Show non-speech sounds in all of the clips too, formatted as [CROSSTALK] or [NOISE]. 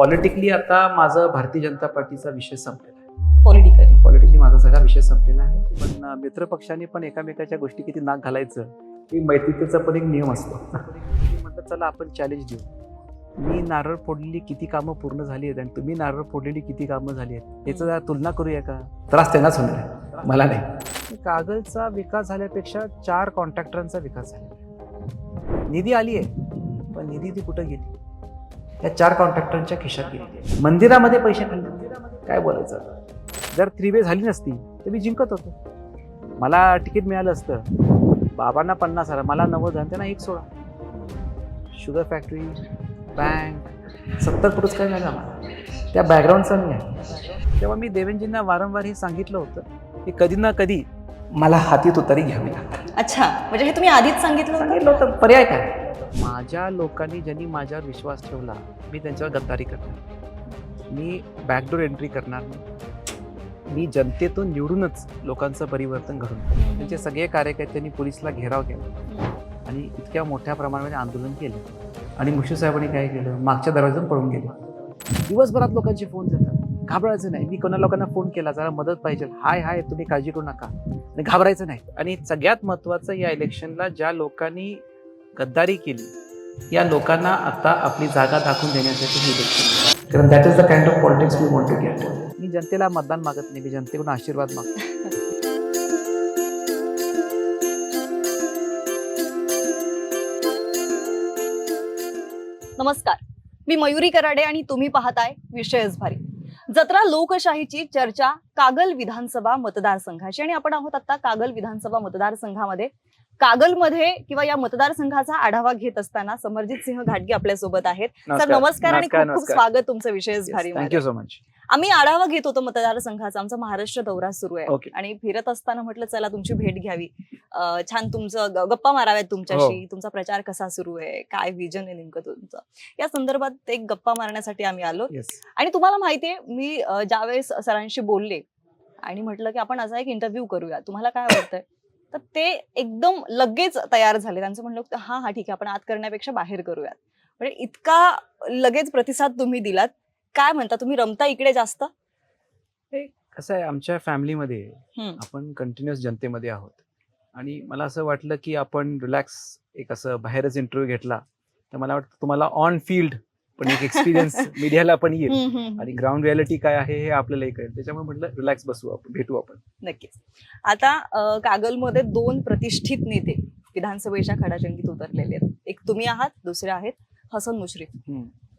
Politically आता माझं भारतीय जनता पार्टीचा विषय संपलेला आहे. पॉलिटिकली पॉलिटिकली माझा सगळा विषय संपलेला आहे. पण मित्रपक्षांनी पण एकामेकाच्या गोष्टी किती नाक घालायचं ही मैत्रीचा पण एक नियम असतो. मी म्हटलं चला आपण चॅलेंज देऊ. मी नारळ फोडलेली किती कामं पूर्ण झाली आहेत आणि तुम्ही नारळ फोडलेली किती कामं झाली आहेत याचं जरा तुलना करूया का? त्रास त्यांनाच होणार आहे. मला नाही. कागलचा विकास झाल्यापेक्षा चार कॉन्ट्रॅक्टरांचा विकास झालेला आहे. निधी आली आहे पण निधी ती कुठं गेली? या चार कॉन्ट्रॅक्टरांच्या खिशात गेली. मंदिरामध्ये पैसे खाल्ले काय बोलायचं? जर थ्री वे झाली नसती तर मी जिंकत होतो. मला तिकीट मिळालं असतं. बाबांना पन्नास आला मला नव्वद आणि त्यांना एक सोळा. शुगर फॅक्टरी बँक सत्तर पुरस्कार मिळाला मला त्या बॅकग्राऊंडचा मी आहे. तेव्हा मी देवेंजींना वारंवार हे सांगितलं होतं की कधी ना कधी मला हाती तुतारी घ्यावी लागते. अच्छा म्हणजे हे तुम्ही आधीच? सांगितलं होतं. पर्याय काय? माझ्या लोकांनी ज्यांनी माझ्यावर विश्वास ठेवला मी त्यांच्यावर गद्दारी करणार. मी बॅकडोर एंट्री करणार नाही. मी जनतेतून निवडूनच लोकांचं परिवर्तन घडून. त्यांचे सगळे कार्यकर्त्यांनी पोलिसला घेराव केला. आणि इतक्या मोठ्या प्रमाणामध्ये आंदोलन केलं. आणि मुश्रीफ साहेबांनी काय केलं? मागच्या दरवाजातून पळून गेले. दिवसभरात लोकांचे फोन येतात घाबरायचं नाही. मी कोणा लोकांना फोन केला? जरा मदत पाहिजे. हाय हाय तुम्ही काळजी करू नका. आणि घाबरायचं नाही. आणि सगळ्यात महत्वाचं या इलेक्शनला ज्या लोकांनी गद्दारी केली. या लोकांना आता आपली जागा दाखवून देण्यासाठी ही इलेक्शन कारण that is the kind of politics we want to get मी जनतेला मतदान मागत नाही मी जनतेकडून आशीर्वाद मागतो. नमस्कार. मी मयुरी कराडे आणि तुम्ही पाहताय विषयच भारी. जत्रा लोकशाहीची चर्चा कागल विधानसभा मतदारसंघाची आणि आपण आहोत आता कागल विधानसभा मतदारसंघामध्ये. कागलमध्ये किंवा या मतदारसंघाचा आढावा घेत असताना समरजित सिंह घाटगे आपल्यासोबत आहेत. सर नमस्कार. आणि खूप खूप स्वागत तुमचं विषयच भारी थँक्यू सो मच आम्ही आढावा घेत होतो मतदारसंघाचा. आमचा महाराष्ट्र दौरा सुरू आहे. आणि फिरत असताना म्हटलं चला तुमची भेट घ्यावी. छान तुमचं गप्पा माराव्यात तुमच्याशी. तुमचा प्रचार कसा सुरू आहे? काय विजन आहे नेमकं तुमचं? या संदर्भात एक गप्पा मारण्यासाठी आम्ही आलो. आणि तुम्हाला माहितीये मी ज्यावेळेस सरांशी बोलले आणि म्हटलं की आपण असा एक इंटरव्ह्यू करूया. तुम्हाला काय वाटतंय? तर ते एकदम लगेच तयार झाले. त्यांचं म्हणलं होतं, हा हा ठीक आहे आपण आत करण्यापेक्षा बाहेर करूयात. म्हणजे इतका लगेच प्रतिसाद तुम्ही दिलात. काय म्हणता? तुम्ही रमता इकडे जास्त? कसं आहे आमच्या फॅमिलीमध्ये. आपण कंटिन्युअस जनतेमध्ये आहोत. आणि मला असं वाटलं की आपण रिलॅक्स एक असं बाहेरच इंटरव्ह्यू घेतला तर मला वाटतं तुम्हाला ऑन फील्ड पण एक एक्सपिरियन्स मीडियाला [LAUGHS] पण येईल. आणि ग्राउंड रियालिटी काय आहे हे आपल्यालाही कळेल. त्याच्यामुळे म्हटलं रिलॅक्स बसू आपण भेटू आपण. नक्कीच. आता कागलमध्ये दोन प्रतिष्ठित नेते विधानसभेच्या खडाजंगीत उतरलेले आहेत. एक तुम्ही आहात दुसरे आहेत हसन मुश्रीफ.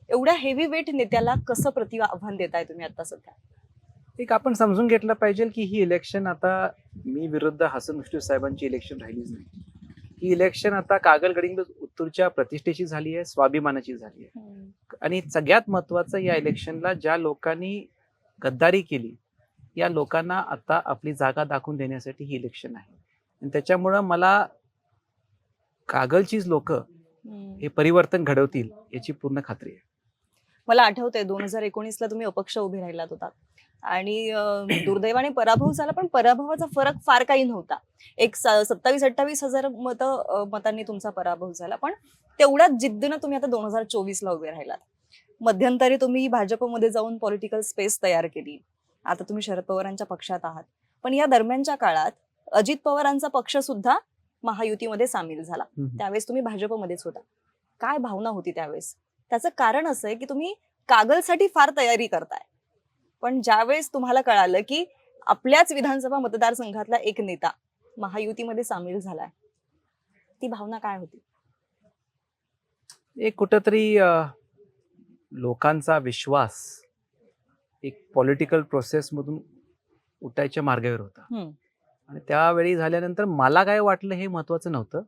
एवढ्या हेवी वेट नेत्याला कसं प्रति आव्हान देताय तुम्ही आता सध्या? एक आपण समजून घेतलं पाहिजे की ही इलेक्शन आता मी विरुद्ध हसन मुश्रीफ साहेबांची इलेक्शन राहिलीच नाही. ही इलेक्शन आता कागल गडिंग उत्तूरच्या प्रतिष्ठेची झाली आहे स्वाभिमानाची झाली आहे. आणि सगळ्यात महत्वाचं या इलेक्शनला ज्या लोकांनी गद्दारी केली या लोकांना आता आपली जागा दाखवून देण्यासाठी ही इलेक्शन आहे. आणि त्याच्यामुळं मला कागलचीच लोक. हे परिवर्तन घडवतील याची पूर्ण खात्री आहे. मला आठवतंय दोन हजार एकोणीसला तुम्ही अपक्ष उभे राहिलात होता. आणि दुर्दैवाने पराभव झाला पण पराभवाचा फरक फार काही नव्हता. एक सत्तावीस अठ्ठावीस हजार मत मतांनी तुमचा पराभव झाला. पण तेवढ्याच जिद्दीनं तुम्ही आता दोन हजार चोवीसला उभे राहिलात. मध्यंतरी तुम्ही भाजपमध्ये जाऊन पॉलिटिकल स्पेस तयार केली. आता तुम्ही शरद पवारांच्या पक्षात आहात. पण या दरम्यानच्या काळात अजित पवारांचा पक्ष सुद्धा महायुतीमध्ये सामील झाला. त्यावेळेस तुम्ही भाजपमध्येच होता. काय भावना होती त्यावेळेस? त्याचं कारण असं आहे की तुम्ही कागलसाठी फार तयारी करताय. पण ज्यावेळेस तुम्हाला कळालं की आपल्याच विधानसभा मतदारसंघातला एक नेता महायुतीमध्ये सामील झालाय ती भावना काय होती? एक कुठंतरी लोकांचा विश्वास एक पॉलिटिकल प्रोसेसमधून उठायच्या मार्गावर होता. आणि त्यावेळी झाल्यानंतर मला काय वाटलं हे महत्वाचं नव्हतं.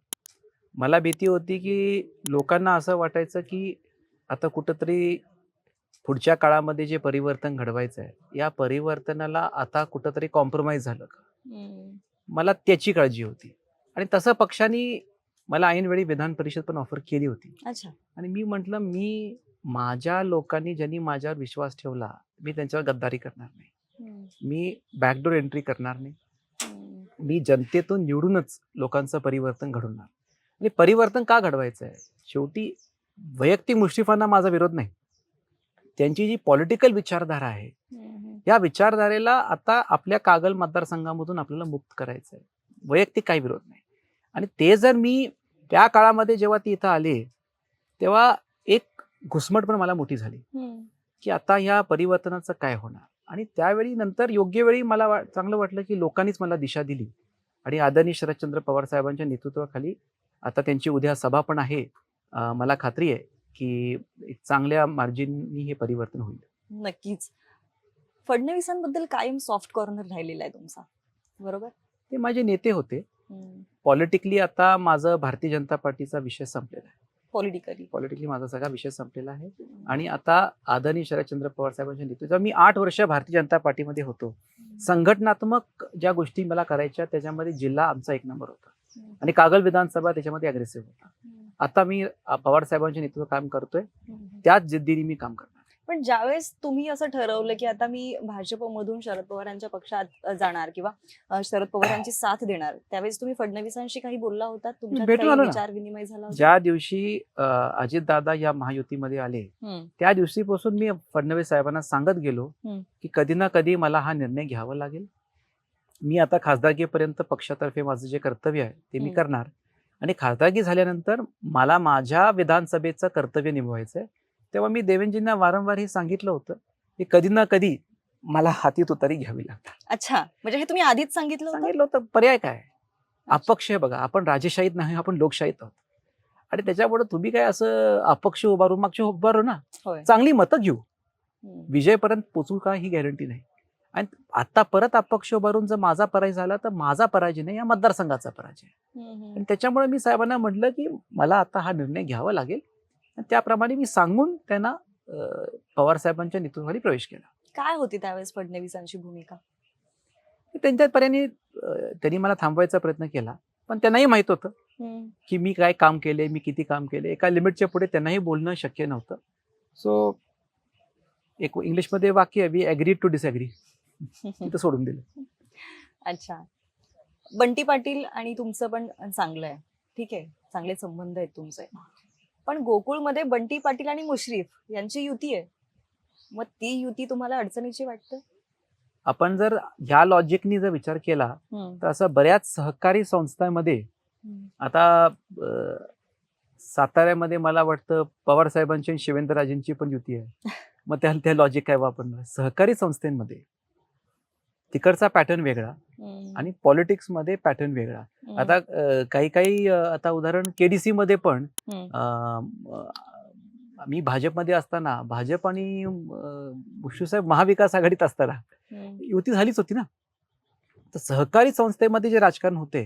मला भीती होती की लोकांना असं वाटायचं की आता कुठंतरी पुढच्या काळामध्ये जे परिवर्तन घडवायचं आहे या परिवर्तनाला आता कुठंतरी कॉम्प्रोमाइज झालं का? मला त्याची काळजी होती. आणि तसं पक्षाने मला ऐनवेळी विधान परिषद पण ऑफर केली होती. आणि मी म्हटलं मी माझ्या लोकांनी ज्यांनी माझ्यावर विश्वास ठेवला मी त्यांच्यावर गद्दारी करणार नाही. मी बॅकडोर एंट्री करणार नाही. मी जनतेतून निवडूनच लोकांचं परिवर्तन घडवणार. आणि परिवर्तन का घडवायचं आहे शेवटी वैयक्तिक मुश्रीफांना माझा विरोध नाही. त्यांची जी पॉलिटिकल विचारधारा आहे या विचारधारेला आता आपल्या कागल मतदारसंघामधून आपल्याला मुक्त करायचं आहे वैयक्तिक काही विरोध नाही. आणि ते जर मी त्या काळामध्ये जेव्हा ती इथं आले तेव्हा घुसमट पण मला मोठी झाली. की आता ह्या परिवर्तनाचं काय होणार? आणि त्यावेळी नंतर योग्य वेळी मला वा- चांगलं वाटलं की लोकांनीच मला दिशा दिली. आणि आदरणीय शरदचंद्र पवार साहेबांच्या नेतृत्वाखाली आता त्यांची उद्या सभा पण आहे. मला खात्री आहे की चांगल्या मार्जिननी हे परिवर्तन होईल. नक्कीच. फडणवीसांबद्दल कायम सॉफ्ट कॉर्नर राहिलेला आहे तुमचा. बरोबर? ते माझे नेते होते. पॉलिटिकली आता माझं भारतीय जनता पार्टीचा विषय संपलेला आहे. पॉलिटिकली पॉलिटिकली माझा सगळा विषय संपलेला आहे. आणि आता आदरणीय शरदचंद्र पवार साहेबांच्या नेतृत्वात मी आठ वर्ष भारतीय जनता पार्टीमध्ये होतो. संघटनात्मक ज्या गोष्टी मला करायच्या त्याच्यामध्ये जिल्हा आमचा एक नंबर होता. आणि कागल विधानसभा त्याच्यामध्ये अग्रेसिव्ह होता. आता मी पवार साहेबांच्या नेतृत्व काम करतोय. त्याच जिद्दीने मी काम करणार पण ज्यावेळेस तुम्ही असं ठरवलं की आता मी भाजपमधून शरद पवारांच्या पक्षात जाणार किंवा शरद पवारांची साथ देणार त्यावेळेस तुम्ही फडणवीसांशी काही बोलला होता. विचार विनिमय झाला ज्या दिवशी अजित दादा या महायुतीमध्ये आले त्या दिवशीपासून मी फडणवीस साहेबांना सांगत गेलो. की कधी ना कधी मला हा निर्णय घ्यावा लागेल मी आता खासदारकीपर्यंत पक्षातर्फे माझं जे कर्तव्य आहे ते मी. करणार आणि खासदारकी झाल्यानंतर मला माझ्या विधानसभेचं कर्तव्य निभवायचं आहे तेव्हा मी देवेंजींना वारंवार हे सांगितलं होतं की कधी ना कधी मला हाती तुतारी घ्यावी लागतात. अच्छा म्हणजे हे तुम्ही आधीच सांगितलं होतं? सांगितलं होतं पर्याय काय? अपक्ष आहे बघा आपण राजेशाहीत नाही आपण लोकशाहीत आहोत. आणि त्याच्यापुढे तुम्ही काय असं अपक्ष उभारून मागचे उभारू ना. होय. चांगली मतं घेऊ. हम्म, विजयपर्यंत पोचू का ही गॅरंटी नाही. आणि आता परत अपक्ष उभारून जर माझा पराजय झाला तर माझा पराजय नाही या मतदारसंघाचा पराजय हम्म, हम्म. आणि त्याच्यामुळे मी साहेबांना म्हटलं की मला आता हा निर्णय घ्यावा लागेल. त्याप्रमाणे मी सांगून त्यांना अं, पवार साहेबांच्या नेतृत्वाखाली प्रवेश केला. काय होती त्यावेळेस फडणवीसांची भूमिका? त्यांच्या पर्याने त्यांनी मला थांबवायचा प्रयत्न केला पण त्यांनाही माहीत होतं की मी काय काम केले मी किती काम केले एका लिमिटच्या पुढे त्यांनाही बोलणं शक्य नव्हतं. सो एक इंग्लिशमध्ये वाक्य आहे वी ॲग्री टू डिसॲग्री तिथं सोडून दिलं. अच्छा. बंटी पाटील आणि तुमचं पण चांगलं आहे. ठीक आहे. चांगले संबंध आहेत तुमचे. पण गोकुळमध्ये बंटी पाटील आणि मुश्रीफ यांची युती आहे. मग ती युती तुम्हाला अडचणीची वाटते? आपण जर ह्या लॉजिकनी जर विचार केला तर असं बऱ्याच सहकारी संस्थांमध्ये आता साताऱ्यामध्ये मला वाटतं पवार साहेबांची आणि शिवेंद्रराजेंची पण युती आहे. [LAUGHS] मग त्या त्या लॉजिक काय वापरणार? सहकारी संस्थेमध्ये. तिकडचा पॅटर्न वेगळा आणि पॉलिटिक्समध्ये पॅटर्न वेगळा. आता काही काही आता उदाहरण केडीसी मध्ये पण मी भाजपमध्ये असताना भाजप आणि मुश्रीफ साहेब महाविकास आघाडीत असताना युती झालीच होती ना? तर सहकारी संस्थेमध्ये जे राजकारण होते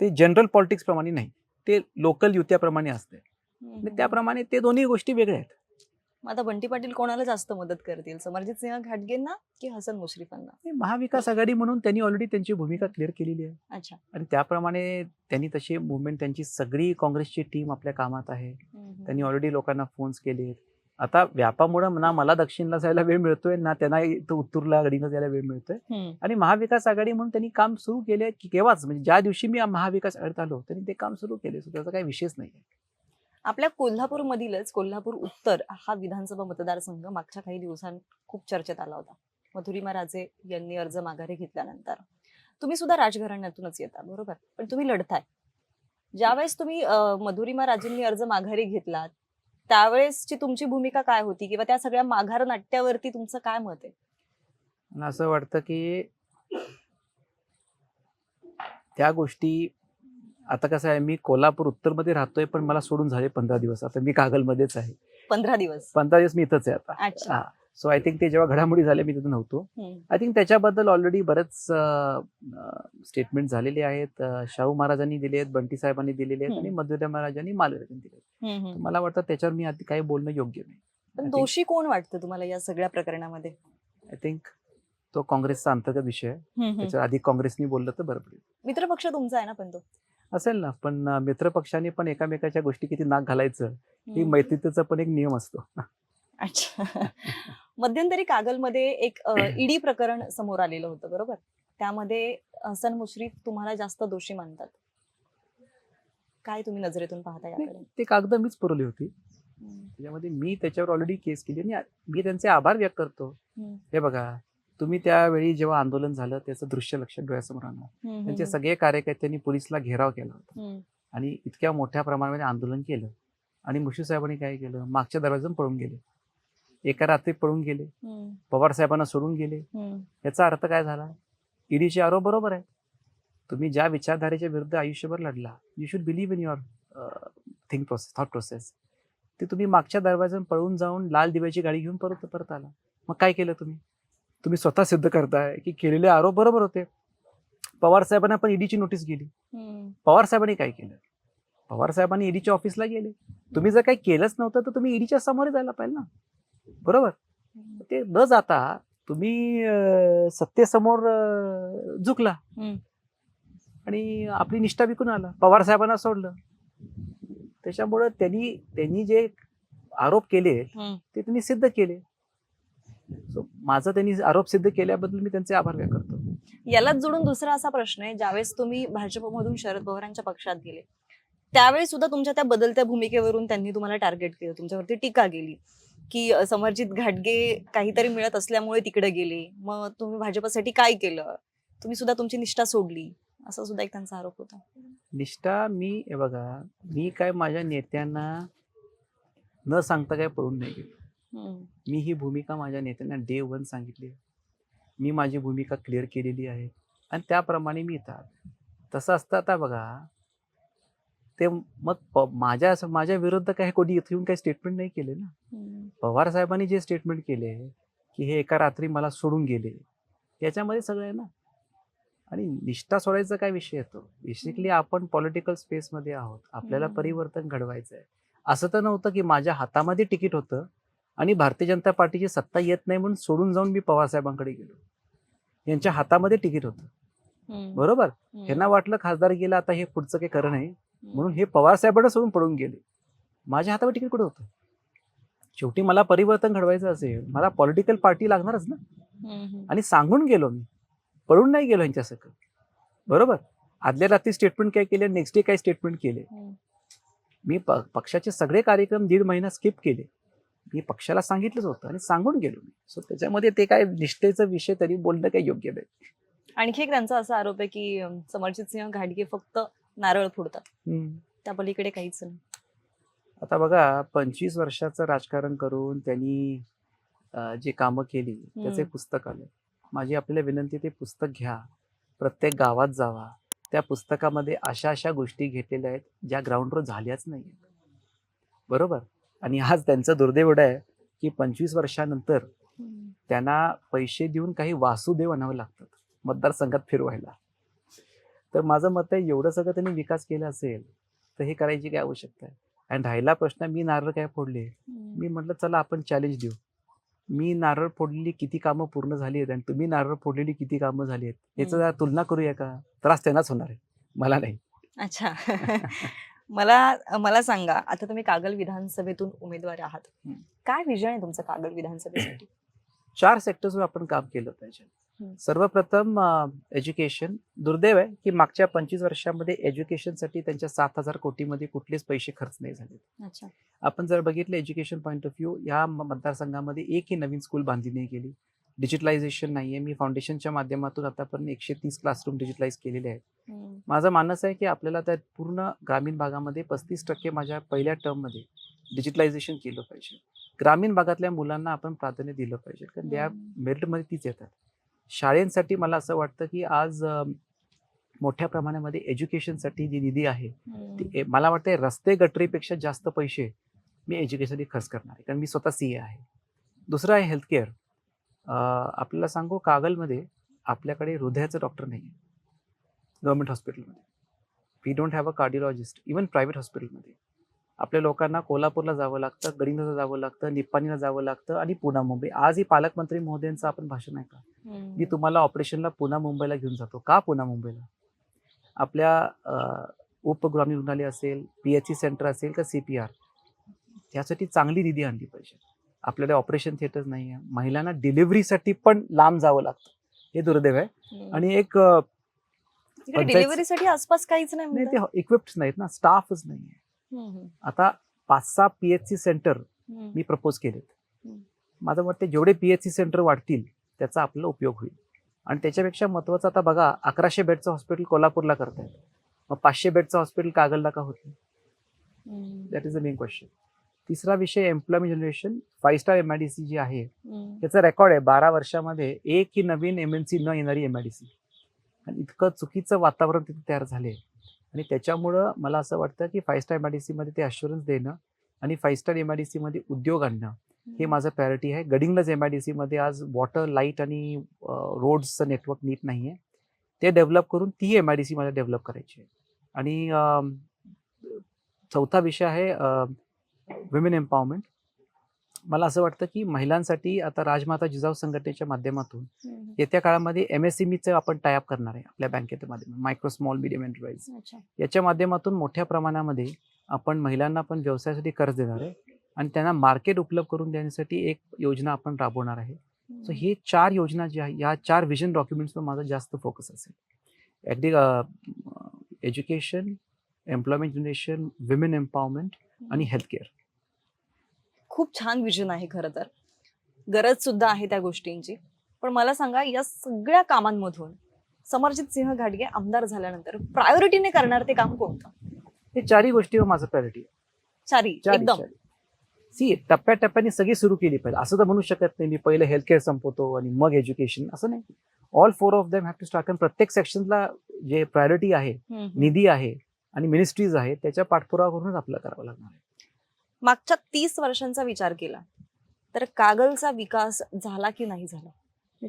ते जनरल पॉलिटिक्स प्रमाणे नाही. ते लोकल युत्याप्रमाणे असते. आणि त्याप्रमाणे ते दोन्ही गोष्टी वेगळ्या आहेत. मग आता बंटी पाटील कोणाला जास्त मदत करतील? समरजित सिंह घाटगेंना की हसन मुश्रीफांना? महाविकास आघाडी म्हणून त्यांनी ऑलरेडी त्यांची भूमिका क्लिअर केलेली आहे. अच्छा. आणि त्याप्रमाणे त्यांनी तशी मुवमेंट त्यांची सगळी काँग्रेसची टीम आपल्या कामात आहे. त्यांनी ऑलरेडी लोकांना फोन्स केले आता व्यापामुळे ना मला दक्षिणला जायला वेळ मिळतोय ना त्यांना इथं उत्तरला आघाडीनं जायला वेळ मिळतोय. हम्म. आणि महाविकास आघाडी म्हणून त्यांनी काम सुरू केले की केव्हाच? म्हणजे ज्या दिवशी मी महाविकास आघाडीत आलो त्यांनी ते काम सुरू केले त्याचा काही विषयच नाही आपल्या कोल्हापूरमधीलच कोल्हापूर उत्तर हा विधानसभा मतदारसंघ मागच्या काही दिवसांत खूप चर्चेत आला होता. मधुरिमा राजे यांनी अर्ज माघारी घेतल्यानंतर. तुम्ही सुद्धा राजघराण्यातूनच येता बरोबर? पण तुम्ही लढताय. ज्यावेळेस तुम्ही अं, मधुरिमा राजेंनी अर्ज माघारी घेतला त्यावेळेसची तुमची भूमिका काय होती किंवा त्या सगळ्या माघार नाट्यावरती तुमचं काय मत आहे? असं वाटतं की त्या गोष्टी आता कसं आहे मी कोल्हापूर उत्तरमध्ये राहतोय पण मला सोडून झाले पंधरा दिवस. आता मी कागलमध्येच आहे. पंधरा दिवस. पंधरा दिवस मी इथंच आहे आता. हा. सो आय थिंक ते जेव्हा घडामोडी झाल्या मी तिथं नव्हतो. आय थिंक त्याच्याबद्दल ऑलरेडी बरेच स्टेटमेंट झालेले आहेत. शाहू महाराजांनी दिले आहेत बंटी साहेबांनी दिलेले आहेत. आणि मधुरा महाराजांनी मालवराजांनी दिले आहेत. मला वाटतं त्याच्यावर मी आधी काही बोलणं योग्य नाही. पण दोषी कोण वाटतं तुम्हाला या सगळ्या प्रकरणामध्ये? आय थिंक तो काँग्रेसचा अंतर्गत विषय आहे. त्याच्यावर आधी काँग्रेसनी बोललं तर बरं पडेल. मित्रपक्ष तुमचा आहे ना पण तो? असेल ना पण मित्रपक्षाने पण एकामेकाच्या गोष्टी किती नाक घालायचं ही. मैत्रीचा पण एक नियम असतो. अच्छा. मध्यंतरी कागलमध्ये एक [CLEARS THROAT] ईडी प्रकरण समोर आलेलं होतं बरोबर? त्यामध्ये हसन मुश्रीफ तुम्हाला जास्त दोषी मानतात. काय तुम्ही नजरेतून पाहता याकडे? ते कागद मीच पुरवली होती. त्याच्यामध्ये मी त्याच्यावर ऑलरेडी केस केली आणि मी त्यांचे आभार व्यक्त करतो. हे बघा तुम्ही त्यावेळी जेव्हा आंदोलन झालं त्याचं दृश्य लक्षात डोळ्यासमोर आणलं. त्यांचे सगळे कार्यकर्त्यांनी पोलिसला घेराव केला होता. आणि इतक्या मोठ्या प्रमाणामध्ये आंदोलन केलं. आणि मुशी साहेबांनी काय केलं? मागच्या दरवाजातून पळून गेले. एका रात्री पळून गेले. पवार साहेबांना सोडून गेले. याचा अर्थ काय झाला? ईडीचे आरोप बरोबर आहे तुम्ही ज्या विचारधारेच्या विरुद्ध आयुष्यभर लढला you should believe in your think process thought process ते तुम्ही मागच्या दरवाजातून पळून जाऊन लाल दिव्याची गाडी घेऊन परत परत आला. मग काय केलं तुम्ही? तुम्ही स्वतः सिद्ध करताय की केलेले आरोप बरोबर होते. पवार साहेबांना पण ईडीची नोटीस गेली. पवार साहेबांनी काय केलं? पवार साहेबांनी ईडीच्या ऑफिसला गेले. तुम्ही जर काही केलंच नव्हतं तर तुम्ही ईडीच्या समोर जायला पाहिजे ना. बरोबर? ते न जाता तुम्ही सत्तेसमोर झुकला. आणि आपली निष्ठा विकून आला. पवार साहेबांना सोडलं. त्याच्यामुळं त्यांनी त्यांनी जे आरोप केले. ते त्यांनी सिद्ध केले. So, माझा त्यांनी आरोप सिद्ध केल्याबद्दल मी त्यांचे आभार व्यक्त करतो. यालाच जोडून दुसरा असा प्रश्न आहे ज्यावेळेस तुम्ही भाजपमधून शरद पवारांच्या पक्षात गेले त्यावेळी सुद्धा तुमच्या त्या बदलत्या भूमिकेवरून त्यांनी तुम्हाला टार्गेट केलं तुमच्यावरती टीका केली की समरजित घाटगे काहीतरी मिळत असल्यामुळे तिकडे गेले मग तुम्ही भाजपसाठी काय केलं? तुम्ही सुद्धा तुमची निष्ठा सोडली असा सुद्धा एक त्यांचा आरोप होता. निष्ठा मी हे बघा मी काय माझ्या नेत्यांना न सांगता काय पळून नाही गेलो. मी ही भूमिका माझ्या नेत्यांना डे वन सांगितली. मी माझी भूमिका क्लिअर केलेली आहे. आणि त्याप्रमाणे मी आलो. तसं असतं आता बघा ते मग माझ्या माझ्या विरुद्ध काय कोणी इथे येऊन काही स्टेटमेंट नाही केले ना. पवार साहेबांनी जे स्टेटमेंट केले की हे एका रात्री मला सोडून गेले याच्यामध्ये सगळं आहे ना. आणि निष्ठा सोडायचा काय विषय येतो बेसिकली आपण पॉलिटिकल स्पेसमध्ये आहोत. आपल्याला. परिवर्तन घडवायचं आहे असं तर नव्हतं की माझ्या हातामध्ये तिकीट होतं. आणि भारतीय जनता पार्टीची सत्ता येत नाही म्हणून सोडून जाऊन मी पवार साहेबांकडे गेलो. यांच्या हातामध्ये तिकीट होतं. बरोबर? हम्म. यांना वाटलं खासदार गेला आता हे पुढचं काही खरं नाही. हम्म. म्हणून हे पवार साहेबांना सोडून पडून गेले. माझ्या हातावर तिकीट कुठं होतं? शेवटी मला परिवर्तन घडवायचं असेल मला पॉलिटिकल पार्टी लागणारच ना. आणि सांगून गेलो मी. पळून नाही गेलो यांच्या सकट बरोबर? आदल्या रात्री स्टेटमेंट काय केले नेक्स्ट डे काय स्टेटमेंट केले. मी प- पक्षाचे सगळे कार्यक्रम दीड महिना स्किप केले. मी पक्षाला सांगितलंच होतं आणि सांगून गेलो मी. सो त्याच्यामध्ये ते काय निष्ठेचा विषय तरी बोलणं काही योग्य नाही. आणखी एक त्यांचा असा आरोप आहे की समरजित सिंह घाटगे फक्त नारळ फोडतात. त्या पलीकडे काहीच नाही. आता बघा पंचवीस वर्षाचं राजकारण करून त्यांनी जे कामं केली त्याचे. पुस्तक आले. माझी आपल्याला विनंती ते पुस्तक घ्या. प्रत्येक गावात जावा. त्या पुस्तकामध्ये अशा अशा गोष्टी घेतलेल्या आहेत ज्या ग्राउंडवर झाल्याच नाही बरोबर? आणि आज त्यांचं दुर्दैव आहे की पंचवीस वर्षानंतर त्यांना पैसे देऊन काही वासुदेव आणावे लागतात. मतदारसंघात फिरवायला. तर माझं मत आहे एवढं सगळं त्यांनी विकास केला असेल तर हे करायची काय आवश्यकता आहे? आणि राहिला प्रश्न मी नारळ काय फोडले? मी म्हटलं चला आपण चॅलेंज देऊ. मी नारळ फोडलेली किती कामं पूर्ण झाली आहेत आणि तुम्ही नारळ फोडलेली किती कामं झाली आहेत? याचं तुलना करूया का? त्रास त्यांनाच होणार आहे. मला नाही. अच्छा. मला मला सांगा आता तुम्ही कागल विधानसभेतून उमेदवार आहात. काय विजन आहे तुमचं कागल विधानसभेसाठी? चार सेक्टर्सवर आपण काम केलं पाहिजे. सर्वप्रथम एज्युकेशन दुर्दैव आहे की मागच्या पंचवीस वर्षामध्ये एज्युकेशनसाठी त्यांच्या सात हजार कोटीमध्ये कुठलेच पैसे खर्च नाही झाले. अच्छा. आपण जर बघितलं एज्युकेशन पॉईंट ऑफ व्ह्यू या मतदारसंघामध्ये एकही नवीन स्कूल बांधली नाही गेली. डिजिटलायझेशन नाही आहे मी फाउंडेशनच्या माध्यमातून आतापर्यंत एकशे तीस क्लासरूम डिजिटलाइज केलेले आहेत. माझं मानस आहे की आपल्याला त्या पूर्ण ग्रामीण भागामध्ये पस्तीस टक्के माझ्या पहिल्या टर्ममध्ये डिजिटलायझेशन केलं पाहिजे. ग्रामीण भागातल्या मुलांना आपण प्राधान्य दिलं पाहिजे. कारण त्या. मेरिटमध्ये तीच येतात. शाळेंसाठी मला असं वाटतं की आज मोठ्या प्रमाणामध्ये एज्युकेशनसाठी जी निधी आहे. ती मला वाटतं रस्ते गटरीपेक्षा जास्त पैसे मी एज्युकेशनसाठी खर्च करणार आहे. कारण मी स्वतः सी ए आहे. दुसरं आहे हेल्थकेअर आपल्याला सांगू कागलमध्ये आपल्याकडे हृदयाचं डॉक्टर नाही आहे गव्हर्मेंट हॉस्पिटलमध्ये we don't have a cardiologist even private हॉस्पिटलमध्ये आपल्या लोकांना कोल्हापूरला जावं लागतं गडिंगला जावं लागतं निप्पाणीला जावं लागतं आणि पुणा मुंबई. आजही पालकमंत्री महोदयांचं आपण भाषण आहे का. मी तुम्हाला ऑपरेशनला पुन्हा मुंबईला घेऊन जातो. का पुन्हा मुंबईला? आपल्या उपग्रामीण रुग्णालय असेल पी एच सी सेंटर असेल का सी पी आर? त्यासाठी चांगली निधी आणली पाहिजे. आपल्याला ऑपरेशन थिएटर नाही आहे महिलांना डिलिव्हरीसाठी पण लांब जावं लागतं हे दुर्दैव आहे. आणि एक अ, डिलिव्हरीसाठी आसपास काहीच नाही. ते इक्विप्ड नाहीत ना स्टाफच नाही. आता पाच सहा पी एच सी सेंटर. मी प्रपोज केलेत. माझं मत जेवढे पी एच सी सेंटर वाढतील त्याचा आपल्याला उपयोग होईल आणि त्याच्यापेक्षा महत्त्वाचं आता बघा अकराशे बेडचं हॉस्पिटल कोल्हापूरला करतायत मग पाचशे बेडचं हॉस्पिटल कागलला का होत. That is the main question तिसरा विषय employment generation five star M I D C जी आहे. त्याचा रेकॉर्ड आहे बारा वर्षामध्ये एक ही नवीन एम एन सी न येणारी एम आय डी सी आणि इतकं चुकीचं वातावरण तिथे तयार झाले आणि त्याच्यामुळं मला असं वाटतं की five star M I D सीमध्ये ते अश्युरन्स देणं आणि five star M I D सीमध्ये उद्योग आणणं हे माझं प्रायोरिटी आहे. गडिंग्लज एम आय डी सीमध्ये आज वॉटर लाइट आणि रोड्सचं नेटवर्क नीट नाही आहे ते डेव्हलप करून ती एम आय डी सी मला डेव्हलप करायची. आहे आणि चौथा विषय आहे विमेन एम्पॉवरमेंट मला असं वाटतं की महिलांसाठी आता राजमाता जिजाऊ संघटनेच्या माध्यमातून. येत्या काळामध्ये एम एस चं आपण टायअप करणार आहे आपल्या बँकेच्या माध्यमातून. मायक्रो स्मॉल मिडियम एंटरप्राइज अच्छा. याच्या माध्यमातून मोठ्या प्रमाणामध्ये आपण महिलांना पण व्यवसायासाठी कर्ज देणार आहे आणि त्यांना मार्केट उपलब्ध करून देण्यासाठी एक योजना आपण राबवणार आहे. सो हे चार योजना ज्या आहे या चार विजन डॉक्युमेंट्सवर माझा जास्त फोकस असेल. Agri education employment generation women empowerment आणि हेल्थकेअर खूप छान विजन आहे खरं तर. गरज सुद्धा आहे त्या गोष्टींची. पण मला सांगा या सगळ्या कामांमधून समरजित सिंह घाटगे आमदार झाल्यानंतर प्रायोरिटीने करणार ते काम कोणतं? हे चारही गोष्टीवर माझं प्रायोरिटी चारी एकदम. चारी सी टप्प्याटप्प्याने सगळी सुरू केली पाहिजे. असं तर म्हणू शकत नाही मी पहिले हेल्थकेअर संपवतो आणि मग एज्युकेशन असं नाही. All four of them have to start कारण प्रत्येक सेक्शनला जे प्रायोरिटी आहे हम्म. निधी आहे आणि मिनिस्ट्रीज आहे त्याच्या पाठपुरावा करूनच आपल्याला करावं लागणार आहे. मागच्या तीस वर्षांचा विचार केला तर कागलचा विकास झाला की नाही झाला?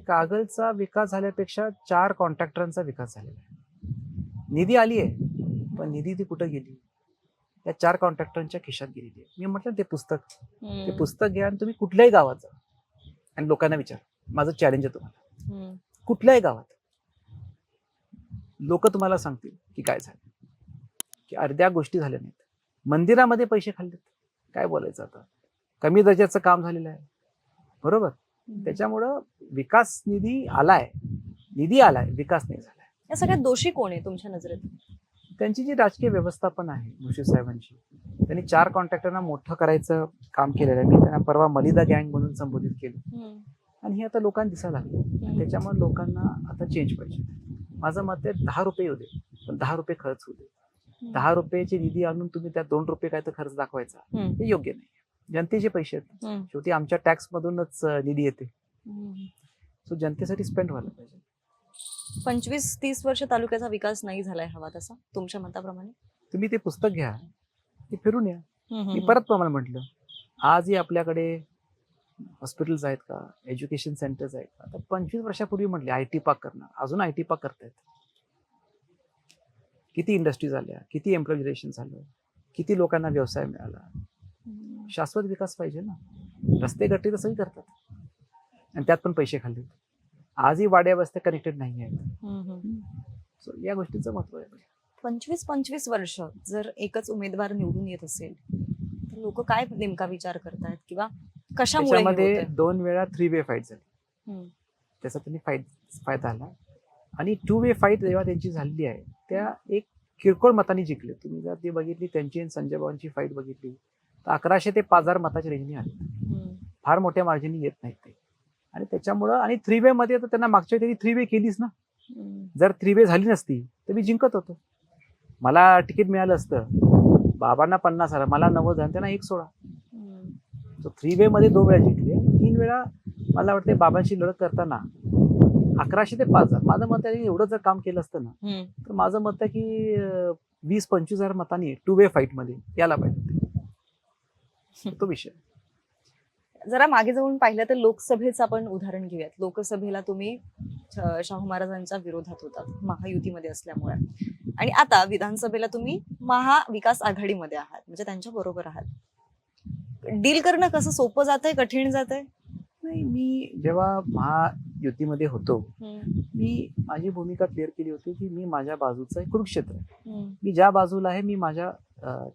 कागलचा विकास झाल्यापेक्षा चार कॉन्ट्रॅक्टरांचा विकास झालेला आहे. निधी आली आहे पण निधी ती कुठं गेली? त्या चार कॉन्ट्रॅक्टरांच्या खिशात गेलेली आहे. मी म्हटलं ते पुस्तक ते पुस्तक घ्या आणि तुम्ही कुठल्याही गावात जा. आणि लोकांना विचार माझं चॅलेंज आहे तुम्हाला. कुठल्याही गावात. लोक तुम्हाला सांगतील की काय झालं. की अर्ध्या गोष्टी झाल्या नाहीत. मंदिरामध्ये पैसे खाल्लेत. काय बोलायचं आता? कमी दर्जाचं काम झालेलं आहे. बरोबर? त्याच्यामुळं विकास निधी आलाय. निधी आलाय विकास नाही झालाय. या सगळ्यात दोषी कोण आहे तुमच्या नजरेत? त्यांची जी राजकीय व्यवस्थापन आहे मुश्रीफ साहेबांची. त्यांनी चार कॉन्ट्रॅक्टरना मोठं करायचं काम केलेलं आहे. मी त्यांना परवा मलिदा गँग म्हणून संबोधित केलं. आणि हे आता लोकांना दिसायला लागले. त्याच्यामुळे लोकांना आता चेंज पाहिजे. माझं मत आहे दहा रुपये दे पण दहा रुपये खर्च होऊ दे. दहा रुपयाची निधी आणून तुम्ही त्या दोन रुपये काय तर खर्च दाखवायचा. हे योग्य नाही. जनतेचे पैसे आहेत. शेवटी आमच्या टॅक्स मधूनच निधी येते. सो जनतेसाठी स्पेंड व्हायला पाहिजे. पंचवीस तीस वर्ष तालुक्याचा विकास नाही झालाय हवा तसा तुमच्या मताप्रमाणे? तुम्ही ते पुस्तक घ्या. ते फिरून या. मी. परत तुम्हाला म्हटलं आजही आपल्याकडे हॉस्पिटल्स आहेत का? एज्युकेशन सेंटर्स आहेत का? आता पंचवीस वर्षापूर्वी म्हटले आय टी पार्क करणार अजून आय टी पार्क करतायत. किती इंडस्ट्रीज आल्या किती एम्प्लॉय झालं किती लोकांना व्यवसाय मिळाला. शाश्वत विकास पाहिजे ना रस्ते गट्टे तर सगळी करतात आणि त्यात पण पैसे खाल्ले आजही वाड्या वस्त्या कनेक्टेड नाही आहेत. सो या गोष्टीचं महत्त्व आहे पंचवीस पंचवीस वर्ष जर एकच उमेदवार निवडून येत असेल तर लोक काय नेमका विचार करतायत किंवा कशामुळे? दोन वेळा थ्री वे फाईट झाली. त्याचा त्यांनी फायदा आला आणि टू वे फाईट जेव्हा त्यांची झालेली आहे त्या एक किरकोळ मतांनी जिंकले. तुम्ही जर ती बघितली त्यांची आणि संजय बाबांची फाईट बघितली तर अकराशे ते पाच हजार मताच्या रेंजनी आले. फार मोठ्या मार्जिननी येत नाहीत ते. आणि त्याच्यामुळं आणि थ्री वे मध्ये तर त्यांना मागच्या वेळी त्यांनी थ्री वे केलीच ना. जर थ्री वे झाली नसती तर मी जिंकत होतो. मला तिकीट मिळालं असतं. बाबांना पन्नास हजार मला नव्वद हजार त्यांना एक सोळा. थ्री वे मध्ये दोन वेळा जिंकले. तीन वेळा मला वाटते बाबांशी लढत करताना अकराशे ते पाच हजार. माझं मत आहे एवढं जर काम केलं असतं ना. तर माझं मत आहे की वीस पंचवीस हजार मतांनी टू वे फाईटमध्ये यायला पाहिजे होते. तो विषय. जरा मागे जाऊन पाहिलं तर लोकसभेचं आपण उदाहरण घेऊयात. लोकसभेला तुम्ही शाहू महाराजांच्या विरोधात होतात महायुतीमध्ये असल्यामुळे. आणि आता विधानसभेला तुम्ही महाविकास आघाडीमध्ये आहात म्हणजे त्यांच्या बरोबर आहात. डील करणं कसं सोपं जातंय कठीण जातंय? नाही मी जेव्हा महायुतीमध्ये होतो. मी माझी भूमिका क्लिअर केली होती की मी माझ्या बाजूचं कुरुक्षेत्र आहे. मी ज्या बाजूला आहे मी माझ्या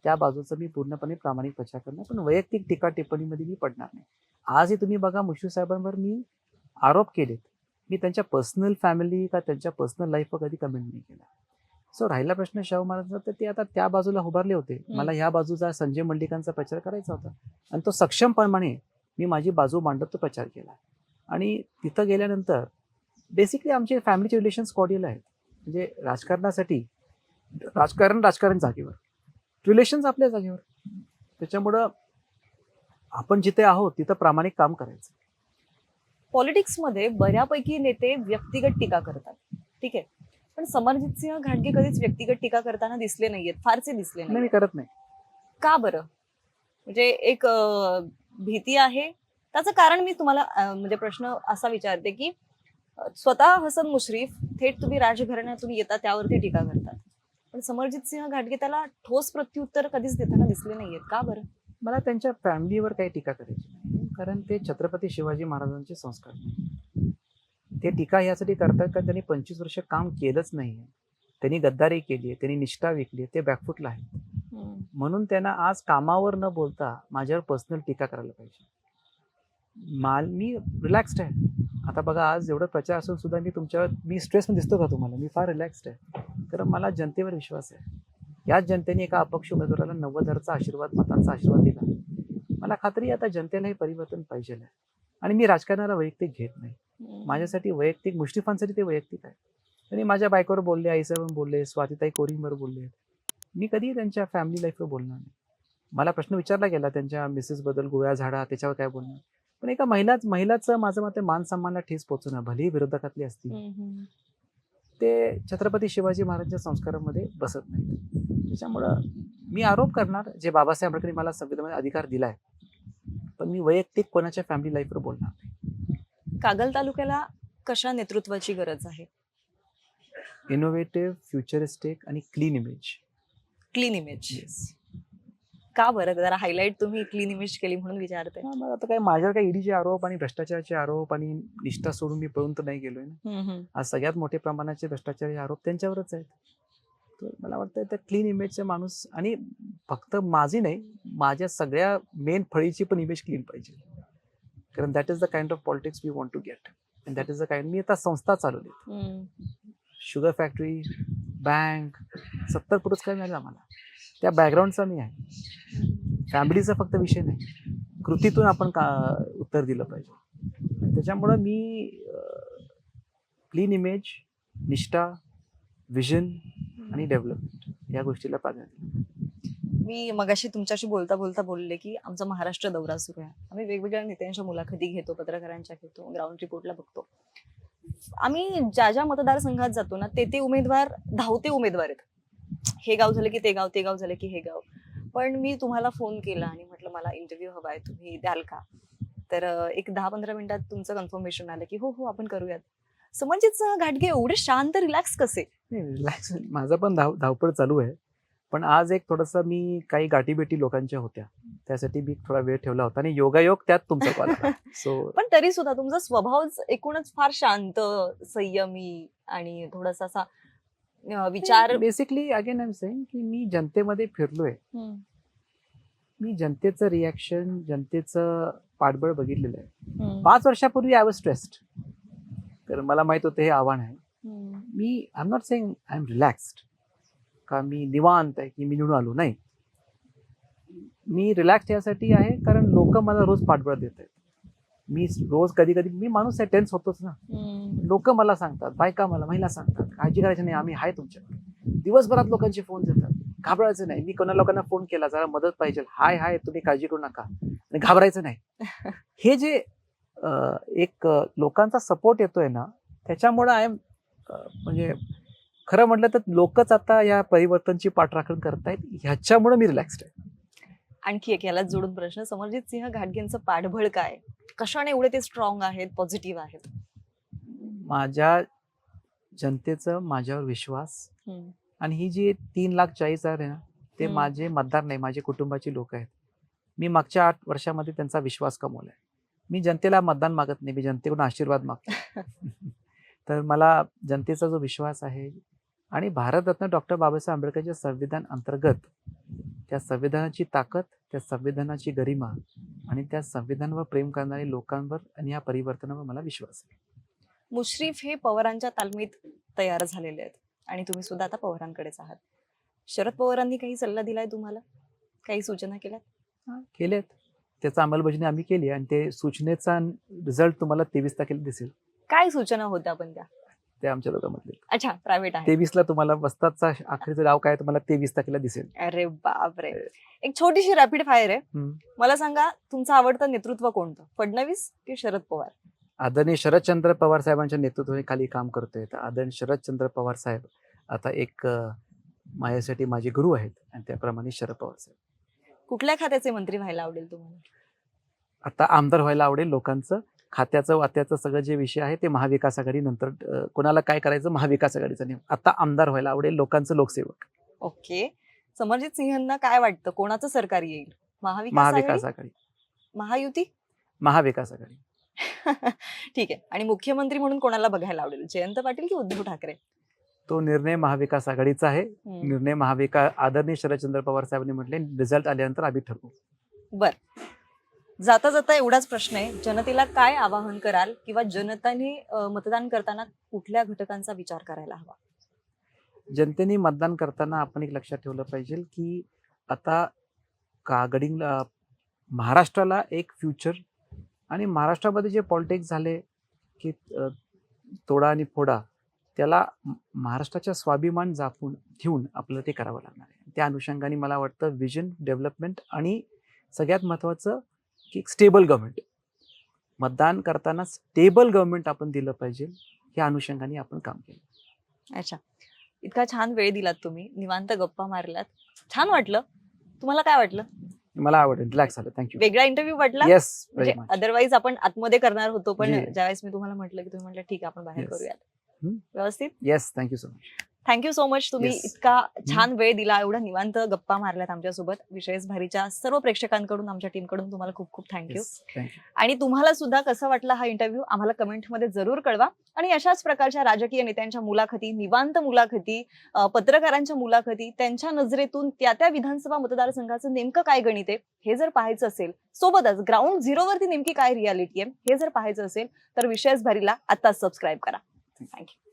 त्या बाजूचा मी पूर्णपणे प्रामाणिक प्रचार करणार पण वैयक्तिक टीका टिप्पणीमध्ये मी पडणार नाही. आजही तुम्ही बघा मुश्रीफ साहेबांवर मी आरोप केलेत. मी त्यांच्या पर्सनल फॅमिली का त्यांच्या पर्सनल लाईफवर कधी कमेंट नाही केला. सो राहिला प्रश्न शाहू महाराजांचा तर ते आता त्या बाजूला उभारले होते. मला ह्या बाजूचा संजय मंडिकांचा प्रचार करायचा होता. आणि तो सक्षमपणाने मी माझी बाजू मांडत तो प्रचार केला. आणि तिथं गेल्यानंतर बेसिकली आमचे फॅमिलीचे रिलेशन्स कॉर्डियल आहेत. म्हणजे राजकारणासाठी राजकारण राजकारण जागेवर. रिलेशन्स आपल्या जागेवर. त्याच्यामुळं आपण जिथे आहोत तिथं प्रामाणिक काम करायचं. पॉलिटिक्समध्ये बऱ्यापैकी नेते व्यक्तिगत टीका करतात. ठीक आहे? पण समरजित सिंह घाटगे कधीच व्यक्तिगत टीका करताना दिसले नाहीयेत. फारसे दिसले नाही करत नाही. का बरं? म्हणजे एक भीती आहे त्याचं कारण मी तुम्हाला म्हणजे प्रश्न असा विचारते की स्वतः हसन मुश्रीफ थेट तुम्ही राजघराण्यातून येता त्यावरती टीका करतात. पण समरजित सिंह घाटगे त्याला ठोस प्रत्युत्तर कधीच देताना दिसले नाहीयेत. का बरं? मला त्यांच्या फॅमिलीवर काही टीका करायची नाही कारण ते छत्रपती शिवाजी महाराजांचे संस्कार आहेत. ते टीका यासाठी करतात कारण त्यांनी पंचवीस वर्ष काम केलंच नाही त्यांनी गद्दारी केली आहे त्यांनी निष्ठा विकली आहे ते बॅकफुटला आहे म्हणून त्यांना आज कामावर न बोलता माझ्यावर पर्सनल टीका करायला पाहिजे. माल मी रिलॅक्स्ड आहे. आता बघा आज एवढं प्रचार असून सुद्धा मी तुमच्यावर मी स्ट्रेसमध्ये दिसतो का तुम्हाला? मी फार रिलॅक्स्ड आहे. कारण मला जनतेवर विश्वास आहे. याच जनतेने एका अपक्ष उमेदवाराला नव्वद हजारचा आशीर्वाद मतांचा आशीर्वाद दिला. मला खात्री आता जनतेला हे परिवर्तन पाहिजे आहे. आणि मी राजकारणाला वैयक्तिक घेत नाही. माझ्यासाठी वैयक्तिक मुश्रीफांसाठी ते वैयक्तिक आहे. त्यांनी माझ्या बायकोवर बोलले आईसाहेब बोलले स्वातीताई कोरींवर बोलले. मी कधीही त्यांच्या फॅमिली लाईफवर बोलणार नाही. मला प्रश्न विचारला गेला त्यांच्या मिसेसबद्दल गोळ्या झाडा त्याच्यावर काय बोलणार? पण एका महिलाच महिलाचं माझं मते मान सन्मानला ठेस पोहोचणं भलेही विरोधकातली असतील. ते छत्रपती शिवाजी महाराजांच्या संस्कारामध्ये बसत नाही त्याच्यामुळं मी आरोप करणार जे बाबासाहेब आंबेडकरांनी मला संविधानामध्ये अधिकार दिलाय पण मी वैयक्तिक कोणाच्या फॅमिली लाईफवर बोलणार नाही. कागल तालुक्याला कशा नेतृत्वाची गरज आहे? इनोव्हेटिव्ह फ्युचरिस्टिक आणि क्लीन इमेज क्लीन इमेज का बरं? जरा हायलाईट तुम्ही क्लीन इमेज केली म्हणून विचारते. हा, मग आता काय माझ्यावर काय ईडीचे आरोप आणि भ्रष्टाचाराचे आरोप आणि निष्ठा सोडून मी पळून तर नाही गेलोय ना. आज सगळ्यात मोठे प्रमाणाचे भ्रष्टाचारी आरोप त्यांच्यावरच आहेत. तर मला वाटतं त्या क्लीन इमेजचे माणूस आणि फक्त माझी नाही माझ्या सगळ्या मेन फळीची पण इमेज क्लीन पाहिजे. कारण that is the kind of politics we want to get and that is the kind मी आता संस्था चालवली. शुगर फॅक्टरी बँक सत्तर पुरस्कार मिळाले आम्हाला. त्या बॅकग्राऊंडचा मी आहे. फॅमिलीचा फक्त विषय नाही. कृतीतून आपण का उत्तर दिलं पाहिजे. त्याच्यामुळं मी क्लीन इमेज निष्ठा विजन आणि डेव्हलपमेंट या गोष्टीला प्राधान्य. मी मगाशी तुमच्याशी बोलता बोलता बोलले की आमचा महाराष्ट्र दौरा सुरू आहे. आम्ही वेगवेगळ्या नेत्यांच्या मुलाखती घेतो पत्रकारांच्या घेतो ग्राउंड रिपोर्टला बघतो. आम्ही ज्या ज्या मतदारसंघात जातो ना ते ते उमेदवार धावते उमेदवार आहेत. हे गाव झालं की ते गाव ते गाव झालं की हे गाव. पण मी तुम्हाला फोन केला आणि म्हटलं मला इंटरव्ह्यू हवा आहे तुम्ही द्याल का? तर एक दहा पंधरा मिनिटात तुमचं कन्फर्मेशन आलं की हो हो आपण करूयात. समजित घाटगे एवढे शांत रिलॅक्स कसे? रिलॅक्स माझं पण धाव धावपळ चालू आहे. पण आज एक थोडंसं मी काही गाठीभेटी लोकांच्या होत्या. त्यासाठी मी थोडा वेळ ठेवला होता आणि योगायोग त्यात तुमचा कॉल सो [LAUGHS] पण तरी सुद्धा तुमचा स्वभावच एकूणच फार शांत संयमी आणि थोडासा असा विचार basically again I am saying की मी जनतेमध्ये फिरलोय. मी जनतेचं रिॲक्शन जनतेचं पाठबळ बघितलेलं आहे. पाच वर्षापूर्वी आय वॉज स्ट्रेस्ड तर मला माहीत होतं हे आव्हान आहे. मी I am not saying I am relaxed का मी निवांत आहे की मी निवडून आलो. नाही. मी रिलॅक्स यासाठी आहे कारण लोक मला रोज पाठबळ देत आहेत. मी रोज कधी कधी मी माणूस आहे टेन्स होतोच ना. लोक मला सांगतात बायका मला महिला सांगतात काळजी करायची नाही आम्ही आहे तुमच्याकडे. दिवसभरात लोकांचे फोन येतात घाबरायचं नाही. मी कोणा लोकांना फोन केला जरा मदत पाहिजे. हाय हाय तुम्ही काळजी करू नका. आणि घाबरायचं नाही. [LAUGHS] हे जे एक लोकांचा सपोर्ट येतोय ना त्याच्यामुळे आय एम म्हणजे खरं म्हटलं तर लोकच आता या परिवर्तनची पाठराखण करतायत. ह्याच्यामुळे मी रिलॅक्स्ड आहे. आणखी एक याला जोडून प्रश्न. समरजित सिंह घाटगेंचं पाठबळ काय? कशाने एवढे ते स्ट्रॉंग आहेत पॉझिटिव्ह आहेत? माझ्या जनतेचं माझ्यावर विश्वास आणि ही जी तीन लाख चाळीस हजार आहे ना ते. माझे मतदार नाही माझे कुटुंबाची लोक आहेत. मी मागच्या आठ वर्षामध्ये त्यांचा विश्वास कमवलाय. मी जनतेला मतदान मागत नाही मी जनतेकडून आशीर्वाद मागतो [LAUGHS] तर मला जनतेचा जो विश्वास आहे आणि भारतरत्न डॉक्टर बाबासाहेब आंबेडकरच्या संविधान अंतर्गत त्या संविधानाची ताकद त्या संविधानाची गरिमा आणि त्या संविधानावर प्रेम करणाऱ्या लोकांवर आणि या परिवर्तनावर मला विश्वास आहे. मुश्रीफ हे पवारांच्या तालमीत तयार झालेले आहेत आणि तुम्ही सुद्धा आता पवारांकडेच आहात. शरद पवारांनी काही सल्ला दिलाय तुम्हाला? काही सूचना केल्या केलेत. त्याचा अंमलबजावणी आम्ही केली आणि ते सूचनेचा रिझल्ट तुम्हाला तेवीस तारखेला दिसेल. काय सूचना होत्या पण त्या? ते आमच्या दोघांमधले अच्छा प्रायव्हेट आहे. तेवीसला तुम्हाला वस्तादचा अखेरचं डाव काय तुम्हाला तेवीस तारखेला दिसेल. अरे बापरे. एक छोटीशी रॅपिड फायर आहे. हम्म. मला सांगा तुमचं आवडतं नेतृत्व कोणतं? फडणवीस की शरद पवार? आदरणीय शरदचंद्र पवार साहेबांच्या नेतृत्वाखाली काम करतोय. तर आदरणीय शरदचंद्र पवार साहेब आता एक अं, माझ्यासाठी माझे गुरु आहेत. आणि त्याप्रमाणे शरद पवार साहेब. कुठल्या खात्याचे मंत्री व्हायला आवडेल तुम्हाला? आता आमदार व्हायला आवडेल लोकांचं. खात्याचं वात्याचं सगळं जे विषय आहे ते महाविकास आघाडी नंतर कोणाला काय करायचं? महाविकास आघाडीचा नियम आता आमदार व्हायला आवडेल लोकांचं लोकसेवक. ओके. समरजित सिंहांना काय वाटतं? कोणाचं सरकार येईल? महाविकास आघाडी? महायुती? महाविकास आघाडी. [LAUGHS] ठीक आहे. आणि मुख्यमंत्री म्हणून कोणाला बघायला आवडेल? जयंत पाटील की उद्धव ठाकरे? तो निर्णय महाविकास आघाडीचा आहे. निर्णय महाविकास आदरणीय शरदचंद्र पवार साहेबांनी म्हटले. रिझल्ट आल्यानंतर आम्ही ठरवू. बर. जाता जाता एवढाच प्रश्न आहे. जनतेला काय आवाहन कराल किंवा जनतेने मतदान करताना कुठल्या घटकांचा विचार करायला हवा? जनतेने मतदान करताना आपण एक लक्षात ठेवलं पाहिजे की आता कागडिंगला महाराष्ट्राला एक फ्युचर आणि महाराष्ट्रामध्ये जे पॉलिटिक्स झाले की तोडा आणि फोडा त्याला महाराष्ट्राच्या स्वाभिमान जापून ठेवून आपल्याला ते करावं लागणार आहे. त्या अनुषंगाने मला वाटतं विजन डेव्हलपमेंट आणि सगळ्यात महत्त्वाचं की स्टेबल गव्हर्नमेंट मतदान करताना स्टेबल गव्हर्नमेंट आपण दिलं पाहिजे या अनुषंगाने आपण काम केलं. अच्छा. इतका छान वेळ दिलात तुम्ही निवांत गप्पा मारलात. छान वाटलं. तुम्हाला काय वाटलं? मला आवडेल रिलॅक्स झालं. थँक्यू वेगळा इंटरव्ह्यू वाटला? येस म्हणजे अदरवाईज आपण आतमध्ये करणार होतो पण. ज्यावेळेस मी तुम्हाला म्हटलं की तुम्ही म्हटलं ठीक आहे आपण बाहेर. करूयात. व्यवस्थित? Yes thank you so much thank you so much तुम्ही Yes. इतका छान वेळ दिला एवढा निवांत गप्पा मारल्यात आमच्यासोबत. विशेष भारीच्या सर्व प्रेक्षकांकडून आमच्या टीमकडून तुम्हाला खूप खूप थँक्यू थँक्यू आणि तुम्हाला सुद्धा कसा वाटला हा इंटरव्ह्यू आम्हाला कमेंटमध्ये जरूर कळवा. आणि अशाच प्रकारच्या राजकीय नेत्यांच्या मुलाखती निवांत मुलाखती पत्रकारांच्या मुलाखती त्यांच्या नजरेतून त्या त्या विधानसभा मतदारसंघाचं नेमकं काय गणित आहे हे जर पाहायचं असेल सोबतच ग्राउंड झिरोवरती नेमकी काय रियालिटी आहे हे जर पाहायचं असेल तर विशेष भारीला आत्ताच सबस्क्राईब करा. थँक्यू